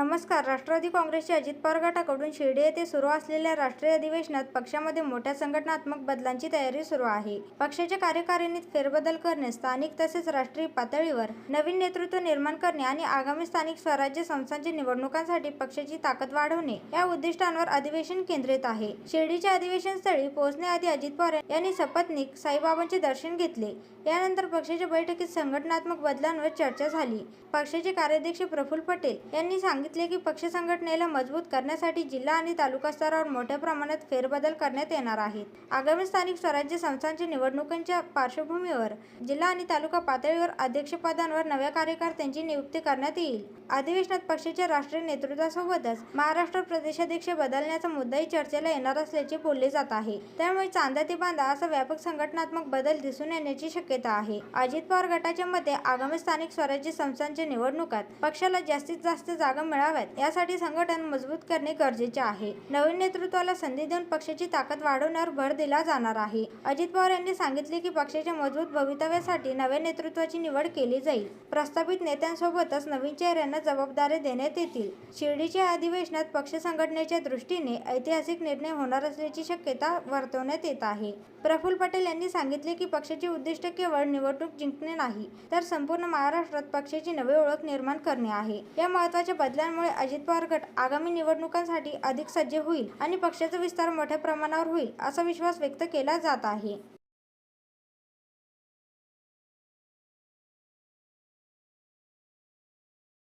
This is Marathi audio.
नमस्कार. राष्ट्रवादी काँग्रेसचे अजित पवार गटाकडून शिर्डी येथे सुरू असलेल्या राष्ट्रीय अधिवेशनात पक्षामध्ये मोठ्या संघटनात्मक बदलांची तयारी सुरू आहे. पक्षाच्या कार्यकारिणीत फेरबदल करणे स्थानिक तसेच राष्ट्रीय पातळीवर नवीन नेतृत्व निर्माण करणे आणि आगामी स्थानिक स्वराज्य संस्थांच्या निवडणुकांसाठी पक्षाची ताकद वाढवणे या उद्दिष्टांवर अधिवेशन केंद्रित आहे. शिर्डीच्या अधिवेशन स्थळी पोहोचण्याआधी अजित पवार यांनी सपत्नीक साईबाबांचे दर्शन घेतले. यानंतर पक्षाच्या बैठकीत संघटनात्मक बदलांवर चर्चा झाली. पक्षाचे कार्याध्यक्ष प्रफुल्ल पटेल यांनी सांगितले की पक्ष संघटनेला मजबूत करण्यासाठी जिल्हा आणि तालुका स्तरावर मोठ्या प्रमाणात फेरबदल करण्यात येणार आहेत. आगामी स्थानिक स्वराज्य संस्थांच्या निवडणुकांच्या पार्श्वभूमीवर जिल्हा आणि तालुका पातळीवर अध्यक्षपदांवर नव्या कार्यकर्त्यांची नियुक्ती करण्यात येईल. अधिवेशनात पक्षाच्या राष्ट्रीय नेतृत्वासोबतच महाराष्ट्र प्रदेशाध्यक्ष बदलण्याचा मुद्दाही चर्चेला येणार असल्याचे बोलले जात आहे. त्यामुळे चांदा ते बांधा असा व्यापक संघटनात्मक बदल दिसून येण्याची शक्यता आहे. अजित पवार गटाच्या मते आगामी स्थानिक स्वराज्य संस्थांच्या निवडणुकात पक्षाला जास्तीत जास्त जागा मिळाव्यात यासाठी संघटन मजबूत करणे गरजेचे आहे. नवीन नेतृत्वाला संधी देऊन पक्षाची ताकद वाढवण्यावर भर दिला जाणार आहे. अजित पवार यांनी सांगितले की पक्षाच्या मजबूत भवितव्यासाठी नव्या नेतृत्वाची निवड केली जाईल. प्रस्थापित नेत्यांसोबतच नवीन चेहऱ्यांना जबाबदारी देण्यात येतील. शिर्डीच्या अधिवेशनात पक्ष संघटनेच्या दृष्टीने ऐतिहासिक निर्णय होणार असल्याची शक्यता वर्तवण्यात येत आहे. प्रफुल्ल पटेल यांनी सांगितले की पक्षाचे उद्दिष्ट केवळ निवडणूक जिंकणे नाही तर संपूर्ण महाराष्ट्रात पक्षाची नवी ओळख निर्माण करणे आहे. या महत्त्वाच्या त्यामुळे अजित पवार गट आगामी निवडणुकांसाठी अधिक सज्ज होईल आणि पक्षाचा विस्तार मोठ्या प्रमाणावर होईल असा विश्वास व्यक्त केला जात आहे.